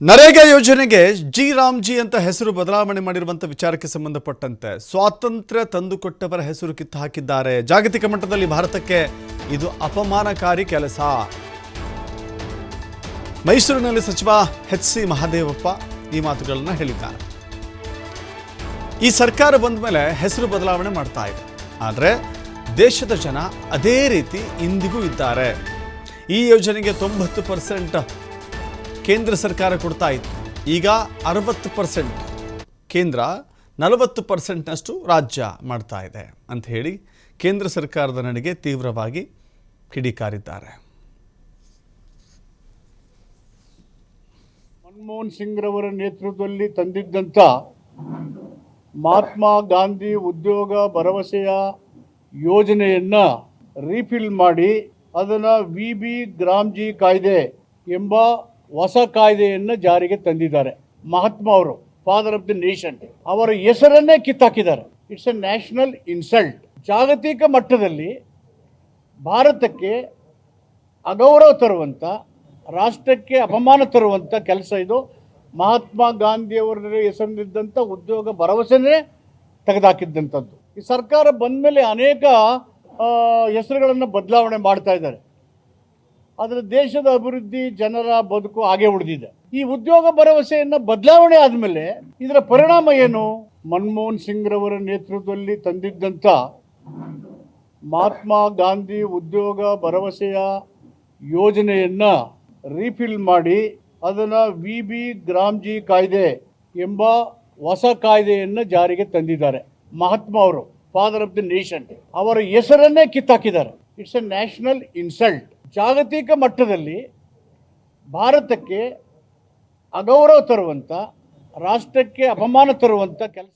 ನರೇಗಾ ಯೋಜನೆಗೆ ಜಿ ರಾಮ್ಜಿ ಅಂತ ಹೆಸರು ಬದಲಾವಣೆ ಮಾಡಿರುವಂಥ ವಿಚಾರಕ್ಕೆ ಸಂಬಂಧಪಟ್ಟಂತೆ ಸ್ವಾತಂತ್ರ್ಯ ತಂದುಕೊಟ್ಟವರ ಹೆಸರು ಕಿತ್ತು ಹಾಕಿದ್ದಾರೆ. ಜಾಗತಿಕ ಮಟ್ಟದಲ್ಲಿ ಭಾರತಕ್ಕೆ ಇದು ಅಪಮಾನಕಾರಿ ಕೆಲಸ. ಮೈಸೂರಿನಲ್ಲಿ ಸಚಿವ ಎಚ್ ಸಿ ಮಹಾದೇವಪ್ಪ ಈ ಮಾತುಗಳನ್ನು ಹೇಳಿದ್ದಾರೆ. ಈ ಸರ್ಕಾರ ಬಂದ ಮೇಲೆ ಹೆಸರು ಬದಲಾವಣೆ ಮಾಡ್ತಾ ಇದೆ. ಆದರೆ ದೇಶದ ಜನ ಅದೇ ರೀತಿ ಇಂದಿಗೂ ಇದ್ದಾರೆ. ಈ ಯೋಜನೆಗೆ ತೊಂಬತ್ತು ಪರ್ಸೆಂಟ್ ಕೇಂದ್ರ ಸರ್ಕಾರ ಕೊಡ್ತಾ ಇತ್ತು. ಈಗ ಅರವತ್ತು ಪರ್ಸೆಂಟ್. ಕೇಂದ್ರ ನಲವತ್ತು ಪರ್ಸೆಂಟ್ನಷ್ಟು ರಾಜ್ಯ ಮಾಡ್ತಾ ಇದೆ ಅಂತ ಹೇಳಿ ಕೇಂದ್ರ ಸರ್ಕಾರದ ನಡೆಗೆ ತೀವ್ರವಾಗಿ ಕಿಡಿಕಾರಿದ್ದಾರೆ. ಮನಮೋಹನ್ ಸಿಂಗ್ ರವರ ನೇತೃತ್ವದಲ್ಲಿ ತಂದಿದ್ದಂಥ ಮಹಾತ್ಮ ಗಾಂಧಿ ಉದ್ಯೋಗ ಭರವಸೆಯ ಯೋಜನೆಯನ್ನ ರೀಫಿಲ್ ಮಾಡಿ ಅದನ್ನು ವಿ ಬಿ ಗ್ರಾಮ್ಜಿ ಕಾಯ್ದೆ ಎಂಬ ಹೊಸ ಕಾಯ್ದೆಯನ್ನು ಜಾರಿಗೆ ತಂದಿದ್ದಾರೆ. ಮಹಾತ್ಮ ಅವರು ಫಾದರ್ ಆಫ್ ದಿ ನೇಷನ್ ಅವರ ಹೆಸರನ್ನೇ ಕಿತ್ತಾಕಿದ್ದಾರೆ. ಇಟ್ಸ್ ಎ ನ್ಯಾಷನಲ್ ಇನ್ಸಲ್ಟ್ ಜಾಗತಿಕ ಮಟ್ಟದಲ್ಲಿ ಭಾರತಕ್ಕೆ ಅಗೌರವ ತರುವಂಥ ರಾಷ್ಟ್ರಕ್ಕೆ ಅಪಮಾನ ತರುವಂಥ ಕೆಲಸ ಇದು. ಮಹಾತ್ಮ ಗಾಂಧಿಯವರ ಹೆಸರಿನಿದ್ದಂಥ ಉದ್ಯೋಗ ಭರವಸೆನೇ ತೆಗೆದುಹಾಕಿದ್ದಂಥದ್ದು ಈ ಸರ್ಕಾರ ಬಂದ ಮೇಲೆ ಅನೇಕ ಹೆಸರುಗಳನ್ನು ಬದಲಾವಣೆ ಮಾಡ್ತಾ ಇದ್ದಾರೆ. ಆದರೆ ದೇಶದ ಅಭಿವೃದ್ಧಿ ಜನರ ಬದುಕು ಹಾಗೆ ಉಳಿದಿದೆ. ಈ ಉದ್ಯೋಗ ಭರವಸೆಯನ್ನು ಬದಲಾವಣೆ ಆದಮೇಲೆ ಇದರ ಪರಿಣಾಮ ಏನು? ಮನಮೋಹನ್ ಸಿಂಗ್ ರವರ ನೇತೃತ್ವದಲ್ಲಿ ತಂದಿದ್ದಂಥ ಮಹಾತ್ಮ ಗಾಂಧಿ ಉದ್ಯೋಗ ಭರವಸೆಯ ಯೋಜನೆಯನ್ನು ರೀಫಿಲ್ ಮಾಡಿ ಅದನ್ನ ವಿ ಬಿ ಗ್ರಾಮ್ಜಿ ಕಾಯ್ದೆ ಎಂಬ ಹೊಸ ಕಾಯ್ದೆಯನ್ನು ಜಾರಿಗೆ ತಂದಿದ್ದಾರೆ. ಮಹಾತ್ಮ ಅವರು ಫಾದರ್ ಆಫ್ ದಿ ನೇಷನ್ ಅವರ ಹೆಸರನ್ನೇ ಕಿತ್ತಾಕಿದ್ದಾರೆ. ಇಟ್ಸ್ ಎ ನ್ಯಾಷನಲ್ ಇನ್ಸಲ್ಟ್ ಜಾಗತಿಕ ಮಟ್ಟದಲ್ಲಿ ಭಾರತಕ್ಕೆ ಅಗೌರವ ತರುವಂಥ ರಾಷ್ಟ್ರಕ್ಕೆ ಅಪಮಾನ ತರುವಂಥ ಕೆಲಸ